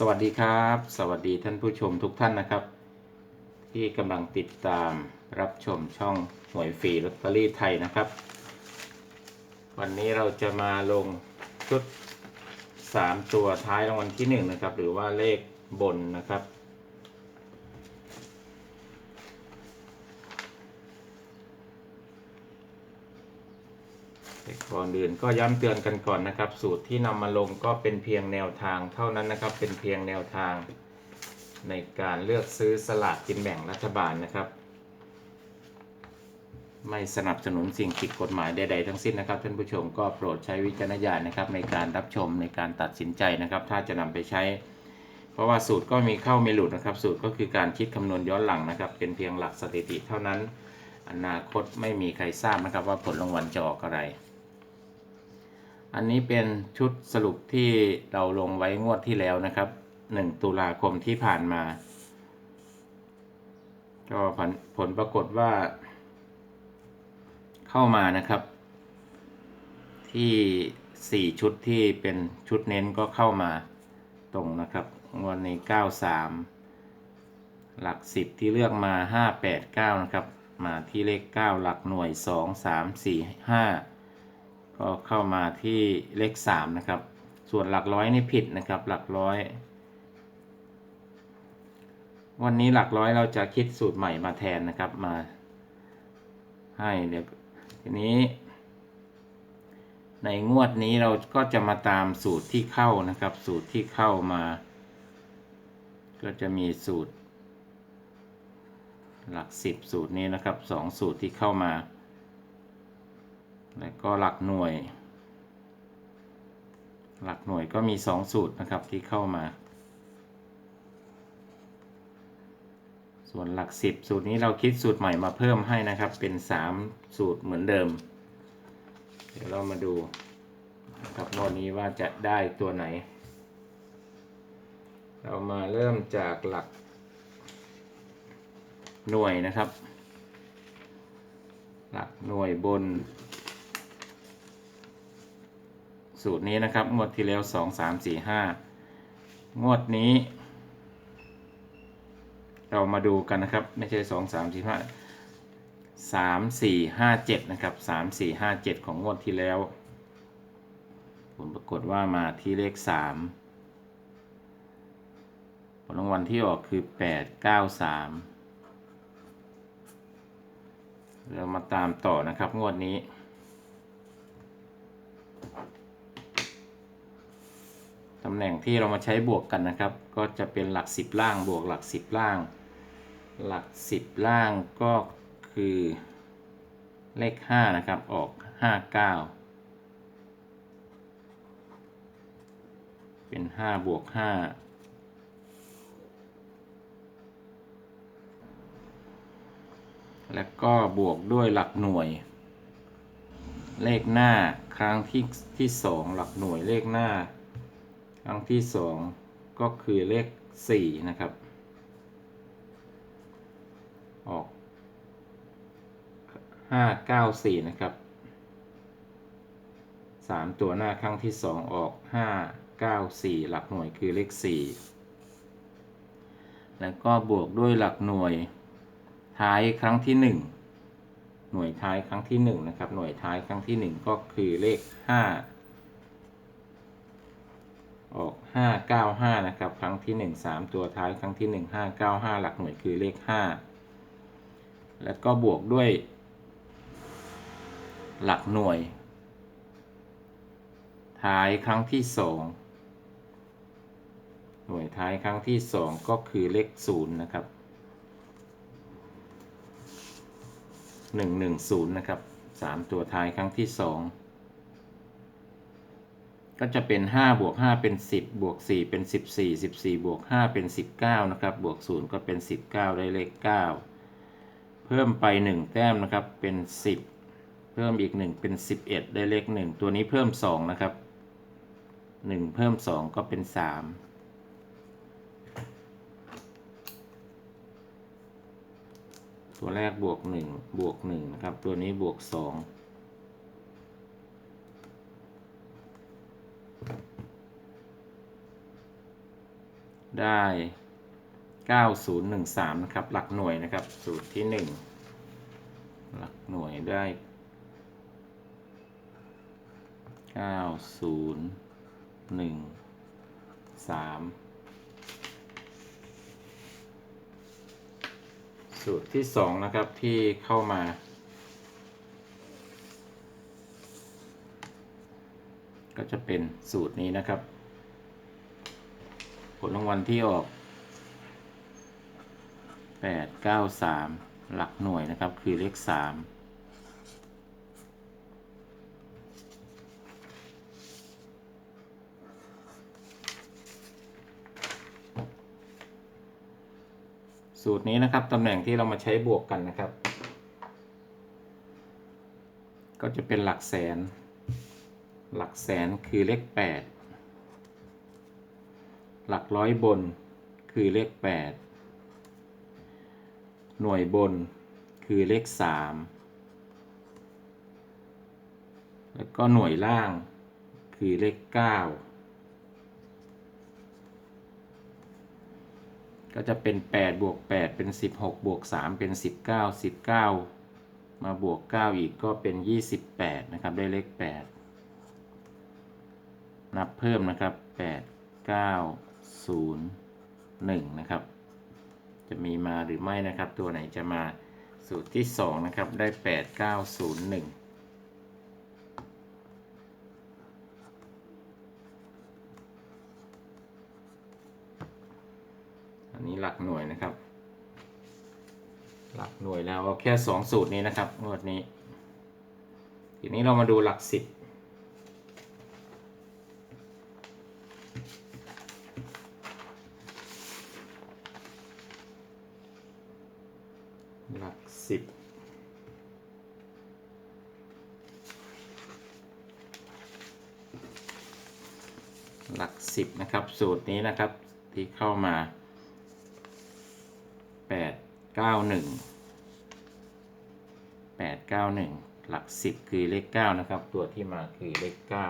สวัสดีครับ สวัสดีท่านผู้ชมทุกท่านนะครับ ที่กำลังติดตามรับชมช่องหวยฟรีลอตเตอรี่ไทยนะครับ วันนี้เราจะมาลงชุด 3 ตัวท้ายรางวัลที่ 1 นะครับ หรือว่าเลขบนนะครับ ก่อนอื่นก็ย้ำเตือนกันก่อนนะครับ สูตรที่นำมาลงก็เป็นเพียงแนวทางเท่านั้นนะครับ เป็นเพียงแนวทางในการเลือกซื้อสลากกินแบ่งรัฐบาลนะครับ ไม่สนับสนุนสิ่งผิดกฎหมายใดๆทั้งสิ้นนะครับท่านผู้ชมก็โปรดใช้วิจารณญาณนะครับในการรับชมในการตัดสินใจนะครับ ถ้าจะนำไปใช้ เพราะว่าสูตรก็มีเข้ามีหลุดนะครับ สูตรก็คือการคิดคำนวณย้อนหลังนะครับ เป็นเพียงหลักสถิติเท่านั้น อนาคตไม่มีใครทราบนะครับว่าผลรางวัลจะออกอะไร อันนี้เป็นชุดสรุปที่เราลงไว้งวดที่แล้วนะครับ 1 ตุลาคมที่ผ่านมา ก็ผลผลปรากฏว่า เข้ามานะครับ ที่ 4 ชุดที่เป็นชุดเน้นก็เข้ามาตรงนะครับงวดใน93 หลัก 10 ที่เลือกมา 589 นะครับ มาที่เลข 9 หลักหน่วย 2 3 4 5 ก็เข้ามาที่เลข3นะครับ ส่วนหลักร้อยนี่ผิดนะครับ หลักร้อย วันนี้หลักร้อยเราจะคิดสูตรใหม่มาแทนนะครับมา ให้เดี๋ยวทีนี้ ในงวดนี้เราก็จะมาตามสูตรที่เข้านะครับ สูตรที่เข้ามา ก็จะมีสูตร หลักสิบสูตรนี้นะครับสองสูตรที่เข้ามา แล้วก็หลักหน่วย หลักหน่วยก็มีสองสูตรนะครับที่เข้ามา ส่วนหลักสิบสูตรนี้เราคิดสูตรใหม่มาเพิ่มให้นะครับ เป็นสามสูตรเหมือนเดิม เดี๋ยวเรามาดูนะครับงวดนี้ว่าจะได้ตัวไหน เรามาเริ่มจากหลักหน่วยนะครับ หลักหน่วยบน สูตรนี้นะครับ งวดที่แล้วสองสามสี่ห้างวดนี้ เรามาดูกันนะครับ ไม่ใช่สองสามสี่ห้าสามสี่ห้าเจ็ดนะครับสามสี่ห้าเจ็ดของงวดที่แล้ว ผลปรากฏว่ามาที่เลขสามผลรางวัลที่ออกคือแปดเก้าสามเรามาตามต่อนะครับ งวดนี้ ตำแหน่งที่เรามาใช้บวกกันนะครับ ก็จะเป็นหลักสิบล่างบวกหลักสิบล่าง หลักสิบล่างก็คือเลขห้านะครับ ออกห้าเก้าเป็นห้าบวกห้าแล้วก็บวกด้วยหลักหน่วย เลขหน้าครั้งที่ที่สองหลักหน่วยเลขหน้า ครั้งที่สองก็คือเลขสี่นะครับ ออกห้าเก้าสี่นะครับสามตัวหน้าครั้งที่สองออกห้าเก้าสี่หลักหน่วยคือเลขสี่แล้วก็บวกด้วยหลักหน่วยท้ายครั้งที่หนึ่งหน่วยท้ายครั้งที่หนึ่งนะครับ หน่วยท้ายครั้งที่หนึ่งก็คือเลขห้า ออก 595 นะครับ ครั้งที่ 1 3 ตัวท้ายครั้งที่ 1 595 หลักหน่วยคือเลข 5 แล้วก็บวกด้วย หลักหน่วย ท้ายครั้งที่ 2 หน่วยท้ายครั้งที่ 2 ก็คือเลข 0 นะครับ 110 นะครับ 3 ตัวท้ายครั้งที่ 2 ก็จะเป็น 5 บวก 5 เป็น 10 บวก 4 เป็น 14 14 บวก 5 เป็น 19 นะครับ บวก 0 ก็เป็น 19 ได้เลข 9 เพิ่มไป 1 แต้มนะครับ เป็น 10 เพิ่มอีก 1 เป็น 11 ได้เลข 1 ตัวนี้เพิ่ม 2 นะครับ 1 เพิ่ม 2 ก็เป็น 3ตัวแรกบวก 1 บวก1นะครับ ตัวนี้บวก 2 ได้ 9013 นะครับ หลักหน่วยนะครับ สูตรที่ 1 หลักหน่วยได้ 9013 สูตรที่ 2 นะครับที่เข้ามาก็จะเป็นสูตรนี้นะครับ ผลรางวัลที่ออกแปดเก้าสามหลักหน่วยนะครับ คือเลขสามสูตรนี้นะครับตำแหน่งที่เรามาใช้บวกกันนะครับ ก็จะเป็นหลักแสน หลักแสนคือเลขแปด หลักร้อยบนคือเลขแปดหน่วยบนคือเลขสามแล้วก็หน่วยล่างคือเลขเก้าก็จะเป็น 8 บวก 8 เป็น 16 บวก 3 เป็น 19 19 มาบวก 9 อีกก็เป็น 28 นะครับ ได้เลข 8 นับเพิ่มนะครับ 8 9 1 นะครับ จะมีมาหรือไม่นะครับ ตัวไหนจะมาสูตรที่ 2 นะครับ ได้ 8901อันนี้หลักหน่วยนะครับ หลักหน่วยแล้วเอาแค่ 2 สูตรนี้นะครับงวดนี้ ทีนี้เรามาดูหลัก 10 สูตรนี้นะครับ ที่เข้ามาแปดเก้าหนึ่งแปดเก้าหนึ่งหลักสิบคือเลขเก้านะครับ ตัวที่มาคือเลขเก้า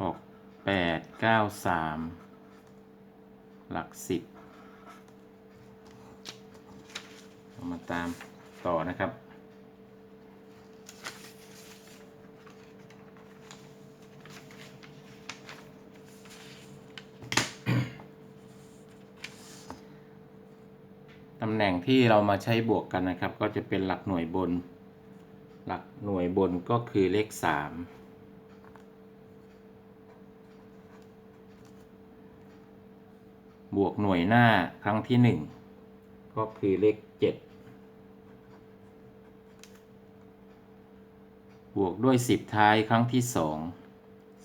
ออกแปดเก้าสามหลักสิบเอามาตาม ต่อนะครับ ตำแหน่งที่เรามาใช้บวกกันนะครับ ก็จะเป็นหลักหน่วยบน หลักหน่วยบนก็คือเลขสามบวกหน่วยหน้าครั้งที่หนึ่งก็คือเลขเจ็ด บวกด้วยสิบท้ายครั้งที่สอง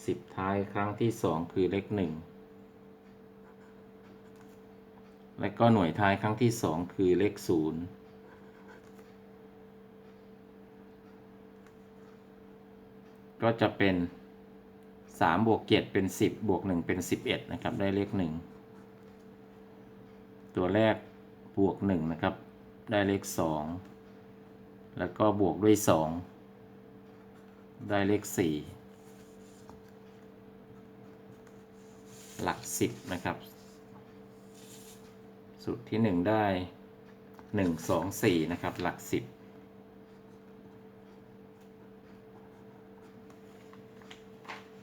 สิบท้ายครั้งที่สองคือเลขหนึ่งและก็หน่วยท้ายครั้งที่สองคือเลขศูนย์ก็จะเป็นสามบวกเจ็ดเป็นสิบบวกหนึ่งเป็นสิบเอ็ดนะครับ ได้เลขหนึ่งตัวแรกบวกหนึ่งนะครับ ได้เลขสองแล้วก็บวกด้วยสอง ได้เลขสี่หลักสิบนะครับ สูตรที่หนึ่งได้หนึ่งสองสี่นะครับ หลักสิบ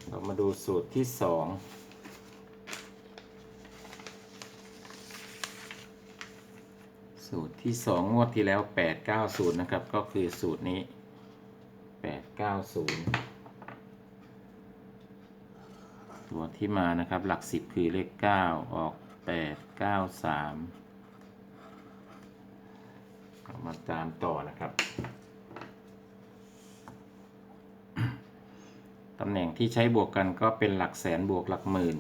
เรามาดูสูตรที่สองสูตรที่สองงวดที่แล้วแปดเก้าศูนย์นะครับ ก็คือสูตรนี้ แปดเก้าศูนย์ตัวที่มานะครับหลักสิบคือเลขเก้าออกแปดเก้าสามามาตามต่อนะครับ ตำแหน่งที่ใช้บวกกันก็เป็นหลักแสนบวกหลักหมื่น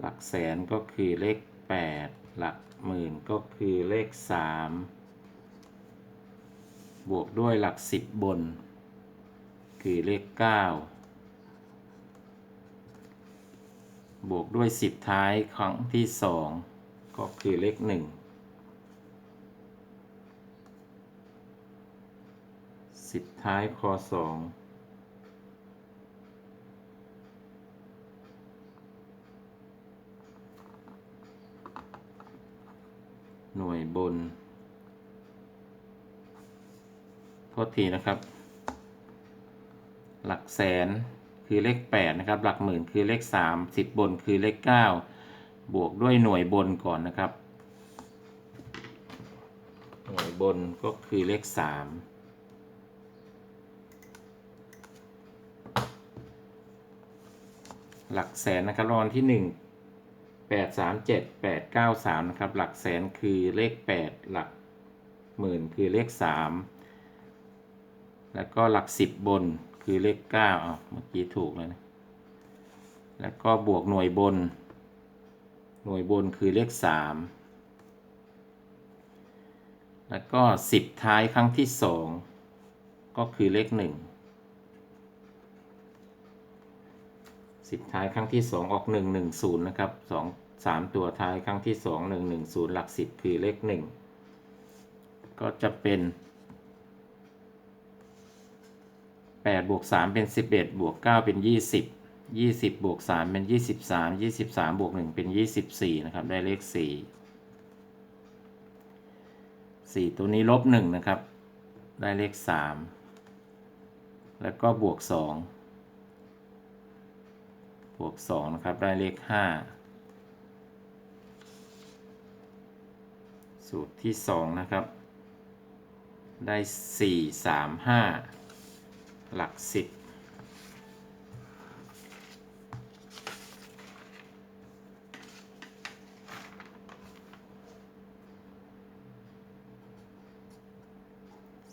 หลักแสนก็คือเลขแปดหลักหมื่นก็คือเลขสามบวกด้วยหลักสิบบน คือเลขเก้าบวกด้วยสิบท้ายครั้งที่สองก็คือเลขหนึ่งสสิบท้ายคอสองหน่วยบน โทษทีนะครับ หลักแสนคือเลขแปดนะครับ หลักหมื่นคือเลขสามสิบบนคือเลขเก้าบวกด้วยหน่วยบนก่อนนะครับ หน่วยบนก็คือเลขสามหลักแสนนะครับรางวัลที่หนึ่งแปดสามเจ็ดแปดเก้าสามนะครับ หลักแสนคือเลขแปดหลักหมื่นคือเลขสามแล้วก็หลักสิบบน คือเลขเก้าอะเมื่อกี้ถูกแล้วนะ แล้วก็บวกหน่วยบน หน่วยบนคือเลขสามแล้วก็สิบท้ายครั้งที่สองก็คือเลขหนึ่งสิบท้ายครั้งที่สองออกหนึ่งหนึ่งศูนย์นะครับสองสามตัวท้ายครั้งที่สองหนึ่งหนึ่งศูนย์หลักสิบคือเลขหนึ่งก็จะเป็น แปดบวกสามเป็นสิบเอ็ดบวกเก้าเป็นยี่สิบยี่สิบบวกสามเป็นยี่สิบสามยี่สิบสามบวกหนึ่งเป็นยี่สิบสี่นะครับ ได้เลขสี่สี่ตัวนี้ลบหนึ่งนะครับ ได้เลขสามแล้วก็บวกสองบวกสองนะครับ ได้เลขห้าสูตรที่สองนะครับ ได้สี่สาม หลักสิบ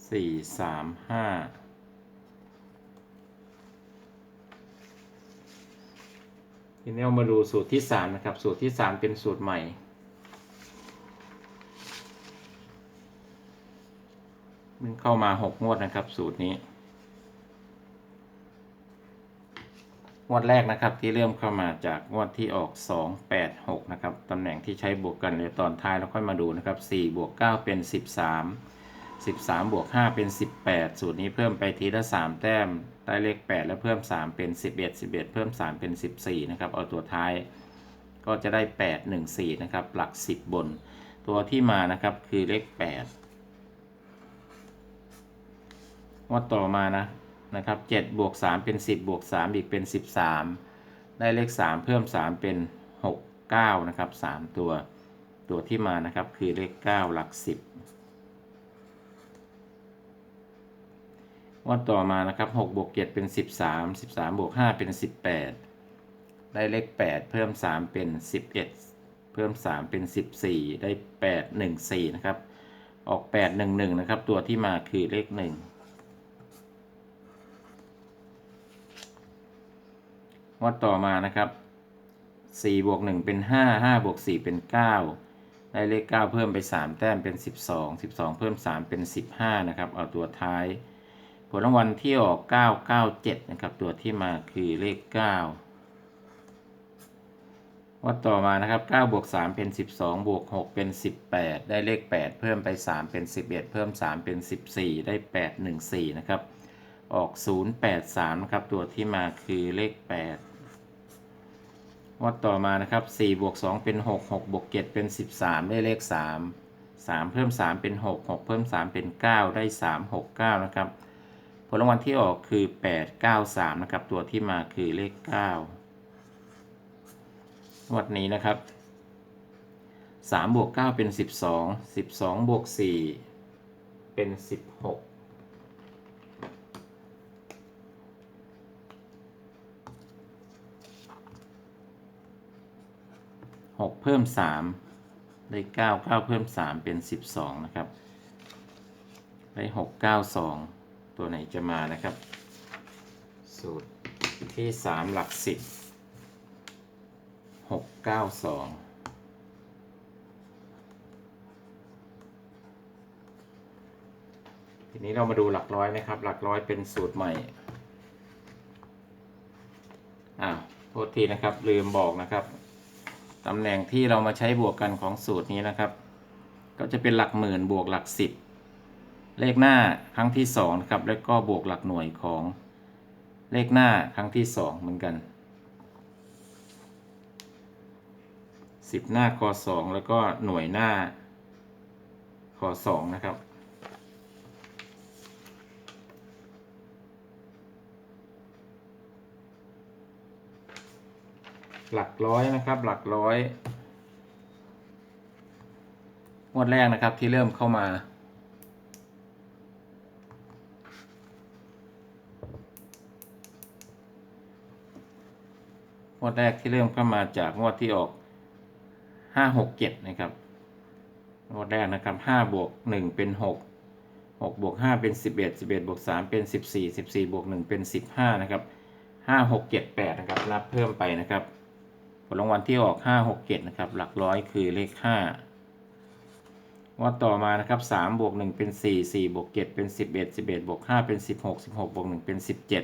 สี่สามห้าทีนี้เรามาดูสูตรที่สามนะครับ สูตรที่สามเป็นสูตรใหม่มันเข้ามาหกงวดนะครับ สูตรนี้ งวดแรกนะครับที่เริ่มเข้ามาจากงวดที่ออก 2 8 6 นะครับตำแหน่งที่ใช้บวกกันเดี๋ยวตอนท้ายเราค่อยมาดูนะครับ4บวก9เป็น 13 13บวก5เป็น 18 สูตรนี้เพิ่มไปทีละ 3 แต้มได้เลข 8 แล้วเพิ่ม 3 เป็น 11 11 เพิ่ม 3 เป็น 14 นะครับ เอาตัวท้ายก็จะได้ 8 1 4 นะครับ หลัก 10 บน ตัวที่มานะครับคือเลข8งวดต่อมานะ นะครับ7บวก3เป็น 10 บวก 3 อีกเป็น 13 ได้เลข 3 เพิ่ม 3 เป็น 6 9 นะครับ 3 ตัว ตัวที่มานะครับคือเลข 9 หลัก 10งวดต่อมานะครับ6บวก7เป็น 13 13 บวก 5 เป็น 18 ได้เลข 8 เพิ่ม 3 เป็น 11 เพิ่ม 3 เป็น 14 ได้ 8 1 4 นะครับ ออก 8 1 1 นะครับ ตัวที่มาคือเลข 1 วัดต่อมานะครับ4บวก1เป็น 5 5บวก4เป็น 9 ได้เลข 9 เพิ่มไป 3 แต้มเป็น 12 12 เพิ่ม 3 เป็น 15 นะครับ เอาตัวท้าย ผลรางวัลที่ออก 997 นะครับ ตัวที่มาคือเลข 9 วัดต่อมานะครับ9บวก3เป็น 12 บวก 6 เป็น 18 ได้เลข 8 เพิ่มไป 3 เป็น 11 เพิ่ม 3 เป็น 14 ได้ 8 1 4 นะครับ ออก 083 นะครับ ตัวที่มาคือเลข 8 วัดต่อมานะครับ4บวก2เป็น 6 6บวก7เป็น 13 ได้เลข 3 3 เพิ่ม 3 เป็น 6 6 เพิ่ม 3 เป็น 9 ได้ 3 6 9 นะครับ ผลรางวัลที่ออกคือ 8 9 3 นะครับ ตัวที่มาคือเลข9งวดนี้นะครับ 3 บวก 9 เป็น 12 12 บวก 4 เป็น 16 6 เพิ่ม 3 ได้ 9 9 เพิ่ม 3 เป็น 12 นะครับ ได้ 6 9 2 ตัวไหนจะมานะครับ สูตรที่ 3 หลัก 10 6 9 2ทีนี้เรามาดูหลักร้อยนะครับ หลักร้อยเป็นสูตรใหม่อ้าวโทษทีนะครับลืมบอกนะครับ ตำแหน่งที่เรามาใช้บวกกันของสูตรนี้นะครับ ก็จะเป็นหลักหมื่นบวกหลักสิบเลขหน้าครั้งที่สองนะครับแล้วก็บวกหลักหน่วยของเลขหน้าครั้งที่สองเหมือนกันสิบหน้าคอสองแล้วก็หน่วยหน้าคอสองนะครับ หลักร้อยนะครับ หลักร้อยงวดแรกนะครับที่เริ่มเข้ามางวดแรกที่เริ่มเข้ามาจากงวดที่ออกห้าหกเจ็ดนะครับงวดแรกนะครับห้าบวกหนึ่งเป็นหกหกบวกห้าเป็นสิบเอ็ดสิบเอ็ดบวกสามเป็นสิบสี่สิบสี่บวกหนึ่งเป็นสิบห้านะครับห้าหกเจ็ดแปดนะครับนับเพิ่มไปนะครับ ลรางวัลที่ออกห้าหกเจ็ดนะครับ หลักร้อยคือเลขห้างวดต่อมานะครับสามบวกหนึ่งเป็นสี่สี่บวกเจ็ดเป็นสิบเอ็ดสิบเอ็ดบวกห้าเป็นสิบหกสิบหกบวกหนึ่งเป็นสิบเจ็ด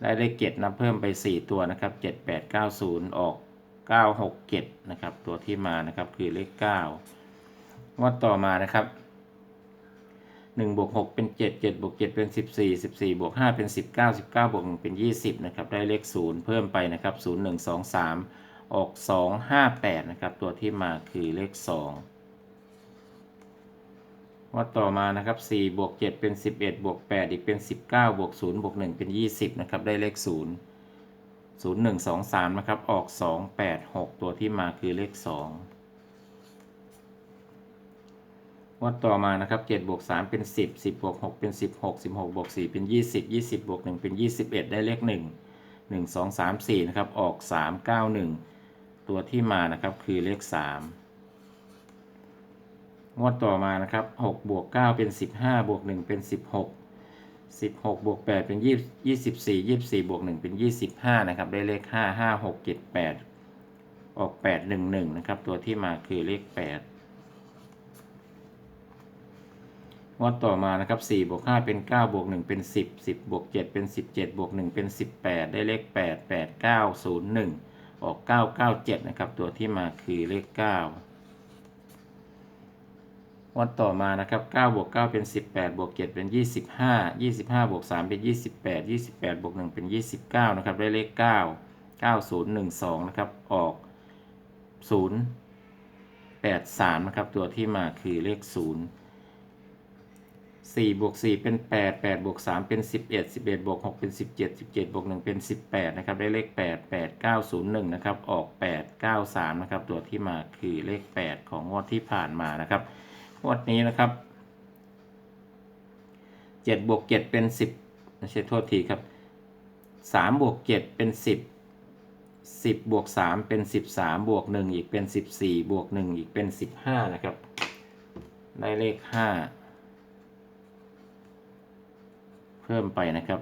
ได้เลขเกตนับเพิ่มไป4ตัวนะครับ7 8 9 0ออก9 6 7นะครับ ตัวที่มานะครับคือเลข9งวดต่อมานะครับ1บวก6เป็น7 7บวก7เป็น14 14บสี่บวก5เป็น19 19บเก้าบวก1เป็น20นะครับ ได้เลข0เพิ่มไปนะครับ0 1 2 3อง ออก 2 5 8 นะครับ ตัวที่มาคือเลข 2 ว่าต่อมานะครับ4บวก7เป็น 11 บวก 8 อีกเป็น 19 บวก 0 บวก 1 เป็น 20 นะครับ ได้เลข 0 0 1 2 3 นะครับ ออก 2 8 6 ตัวที่มาคือเลข 2 ว่าต่อมานะครับ7บวก3เป็น 10 10บวก6เป็น 16 16บวก4เป็น 20 20บวก1เป็น 21 ได้เลข 1 1 2 3 4 นะครับ ออก 3 9 1 ตัวที่มานะครับคือเลข 3 งวดต่อมานะครับ6บวก9เป็น 15 บวก 1 เป็น 16 16บวก8เป็น20 24 24บวก1เป็น 25 นะครับ ได้เลข 5 5 6 7 8 ออก 8 1 1 นะครับ ตัวที่มาคือเลข 8 งวดต่อมานะครับ4บวก5เป็น9บวก1เป็น 10 10บวก7เป็น 17บวก1เป็น 18 ได้เลข 8 8 9 0 1 ออก 9 9 7 นะครับ ตัวที่มาคือเลข 9 วัดต่อมานะครับ9บวก9เป็น 18บวก7เป็น 25 25บวก3เป็น 28 28บวก1เป็น 29 นะครับ ได้เลข 9 9012 นะครับ ออก 0 8 3 นะครับ ตัวที่มาคือเลข 0 4บวก4เป็น 8 8บวก3เป็น 11 11บวก6เป็น 17 17บวก1เป็น 18 นะครับ ได้เลข 8 8 9 0 1 นะครับ ออก 8 9 3 นะครับ ตัวที่มาคือเลข 8 ของงวดที่ผ่านมานะครับ งวดนี้นะครับ7บวก7เป็น 10ไม่ใช่โทษทีครับ3บวก7เป็น 10 10บวก3เป็น 13 บวก 1 อีกเป็น 14 บวก 1 อีกเป็น 15 นะครับ ได้เลข 5 เพิ่มไปนะครับ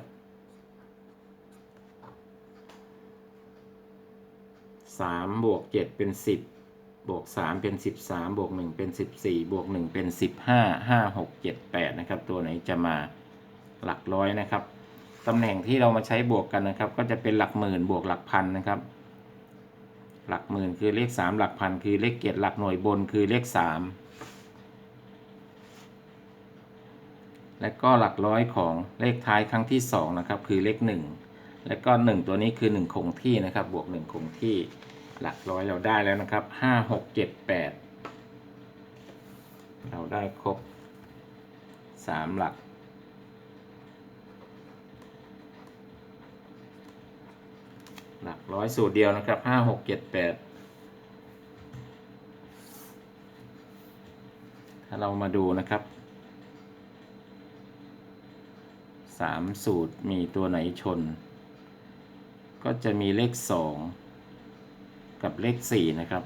3 บวก 7 เป็น 10 บวก 3 เป็น 13 บวก 1 เป็น 14 บวก 1 เป็น 15 5 6 7 8 นะครับ ตัวไหนจะมาหลักร้อยนะครับ ตำแหน่งที่เรามาใช้บวกกันนะครับ ก็จะเป็นหลักหมื่นบวกหลักพันนะครับ หลักหมื่นคือเลข 3 หลักพันคือเลขเกียรติหลักหน่วยบนคือเลข 3 และก็หลักร้อยของเลขท้ายครั้งที่สองนะครับคือเลขหนึ่งและก็หนึ่งตัวนี้คือหนึ่งคงที่นะครับ บวกหนึ่งคงที่หลักร้อยเราได้แล้วนะครับห้าหกเจ็ดแปดเราได้ครบสามหลัก หลักร้อยสูตรเดียวนะครับห้าหกเจ็ดแปดถ้าเรามาดูนะครับ สามสูตรมีตัวไหนชน ก็จะมีเลขสองกับเลขสี่นะครับ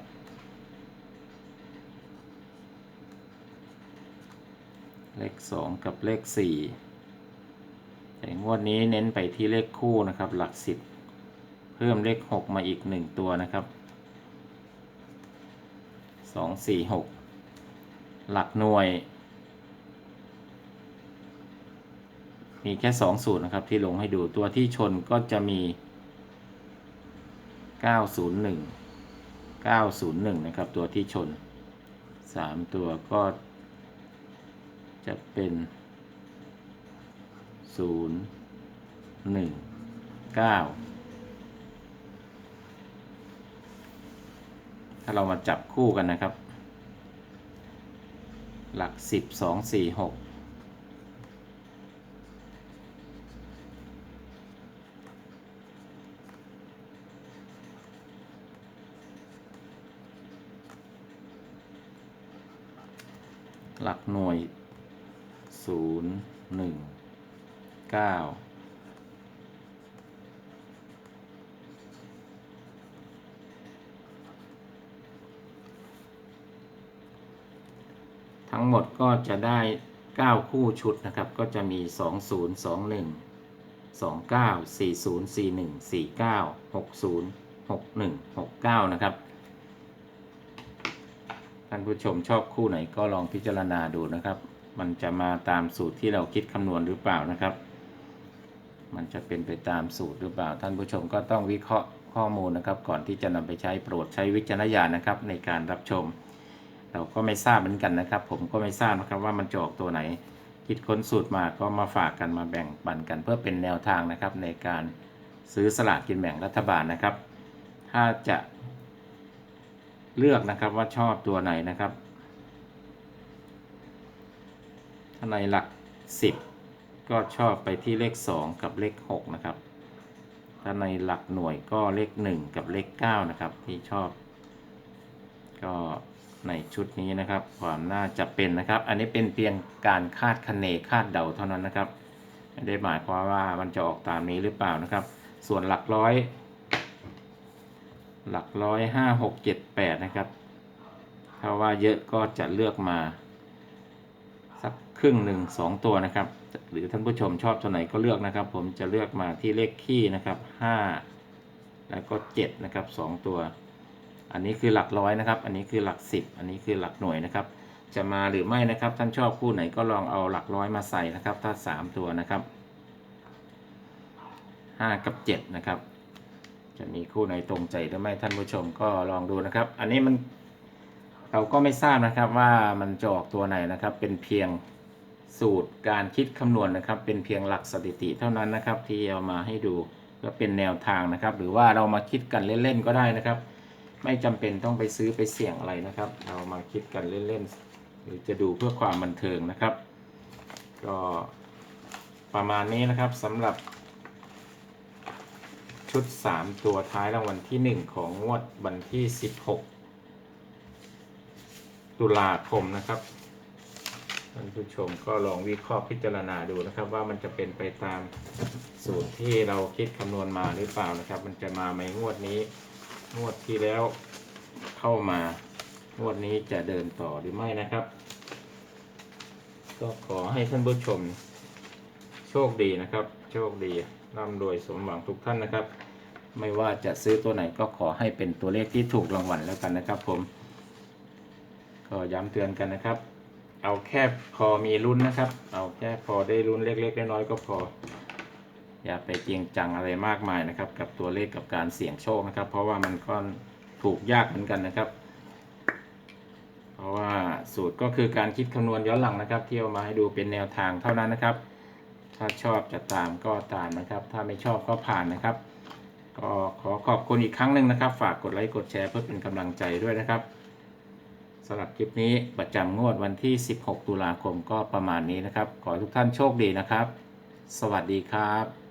เลขสองกับเลขสี่แต่งวดนี้เน้นไปที่เลขคู่นะครับ หลักสิบเพิ่มเลขหกมาอีกหนึ่งตัวนะครับสองสี่หกหลักหน่วย มีแค่ 2 สูตรนะครับที่ลงให้ดูตัวที่ชนก็จะมี 901 901 นะครับ ตัวที่ชน 3 ตัวก็จะเป็น 0 1 9 ถ้าเรามาจับคู่กันนะครับ หลัก 10 2 4 6 หลักหน่วยศูนย์หนึ่งเก้าทั้งหมดก็จะได้ 9 คู่ชุดนะครับ ก็จะมี 20 21 29 40 41 49 60 61 69 นะครับานผู้ชมชอบคู่ไหนก็ลองพิจารณาดูนะครับ มันจะมาตามสูตรที่เราคิดคำนวณหรือเปล่านะครับ มันจะเป็นไปตามสูตรหรือเปล่า ท่านผู้ชมก็ต้องวิเคราะห์ข้อมูลนะครับ ก่อนที่จะนำไปใช้โปรดใช้วิจารณญาณนะครับ ในการรับชม เราก็ไม่ทราบเหมือนกันนะครับ ผมก็ไม่ทราบนะครับว่ามันจะออกตัวไหน คิดค้นสูตรมาก็มาฝากกันมาแบ่งปันกันเพื่อเป็นแนวทางนะครับ ในการซื้อสลากกินแบ่งรัฐบาลนะครับ ถ้าจะ เลือกนะครับว่าชอบตัวไหนนะครับถ้าในหลัก 10 ก็ชอบไปที่เลข 2 กับเลข 6 นะครับ ถ้าในหลักหน่วยก็เลข 1 กับเลข 9 นะครับ ที่ชอบ ก็ในชุดนี้นะครับ ความน่าจะเป็นนะครับ อันนี้เป็นเพียงการคาดคะเนคาดเดาเท่านั้นนะครับ ไม่ได้หมายความว่ามันจะออกตามนี้หรือเปล่านะครับ ส่วนหลักร้อย หลักร้อยห้าหกเจ็ดแปดนะครับ ถ้าว่าเยอะก็จะเลือกมา สักครึ่งหนึ่งสองตัวนะครับ หรือท่านผู้ชมชอบตัวไหนก็เลือกนะครับ ผมจะเลือกมาที่เลขคี่นะครับห้าแล้วก็เจ็ดนะครับสองตัว อันนี้คือหลักร้อยนะครับ อันนี้คือหลักสิบอันนี้คือหลักหน่วยนะครับ จะมาหรือไม่นะครับ ท่านชอบคู่ไหนก็ลองเอาหลักร้อยมาใส่นะครับ ถ้าสามตัวนะครับห้ากับเจ็ดนะครับ จะมีคู่ไหนตรงใจหรือไม่ท่านผู้ชมก็ลองดูนะครับ อันนี้มันเราก็ไม่ทราบนะครับว่ามันจะออกตัวไหนนะครับ เป็นเพียงสูตรการคิดคำนวณนะครับ เป็นเพียงหลักสถิติเท่านั้นนะครับ ที่เอามาให้ดูเพื่อเป็นแนวทางนะครับ หรือว่าเรามาคิดกันเล่นๆก็ได้นะครับ ไม่จำเป็นต้องไปซื้อไปเสี่ยงอะไรนะครับ เรามาคิดกันเล่นๆหรือจะดูเพื่อความบันเทิงนะครับ ก็ประมาณนี้นะครับสำหรับ ชุด 3 ตัวท้ายรางวัลที่ 1 ของงวดวันที่ 16 ตุลาคมนะครับท่านผู้ชมก็ลองวิเคราะห์พิจารณาดูนะครับ ว่ามันจะเป็นไปตามสูตรที่เราคิดคำนวณมาหรือเปล่านะครับ มันจะมาไหมงวดนี้ งวดที่แล้วเข้ามางวดนี้จะเดินต่อหรือไม่นะครับ ก็ขอให้ท่านผู้ชม โชคดีนะครับ โชคดี ร่ำรวยสมหวังทุกท่านนะครับ ไม่ว่าจะซื้อตัวไหนก็ขอให้เป็นตัวเลขที่ถูกรางวัลแล้วกันนะครับผม ก็ย้ำเตือนกันนะครับ เอาแค่พอมีลุ้นนะครับ เอาแค่พอได้ลุ้นเล็กๆน้อยๆก็พอ อย่าไปจริงจังอะไรมากมายนะครับ กับตัวเลขกับการเสี่ยงโชคนะครับ เพราะว่ามันก็ถูกยากเหมือนกันนะครับ เพราะว่าสูตรก็คือการคิดคำนวณย้อนหลังนะครับ ที่เอามาให้ดูเป็นแนวทางเท่านั้นนะครับ ถ้าชอบจะตามก็ตามนะครับ ถ้าไม่ชอบก็ผ่านนะครับ ก็ขอขอบคุณอีกครั้งหนึ่งนะครับ ฝากกดไลค์กดแชร์เพื่อเป็นกำลังใจด้วยนะครับสำหรับคลิปนี้ประจำงวดวันที่ 16 ตุลาคมก็ประมาณนี้นะครับ ขอทุกท่านโชคดีนะครับ สวัสดีครับ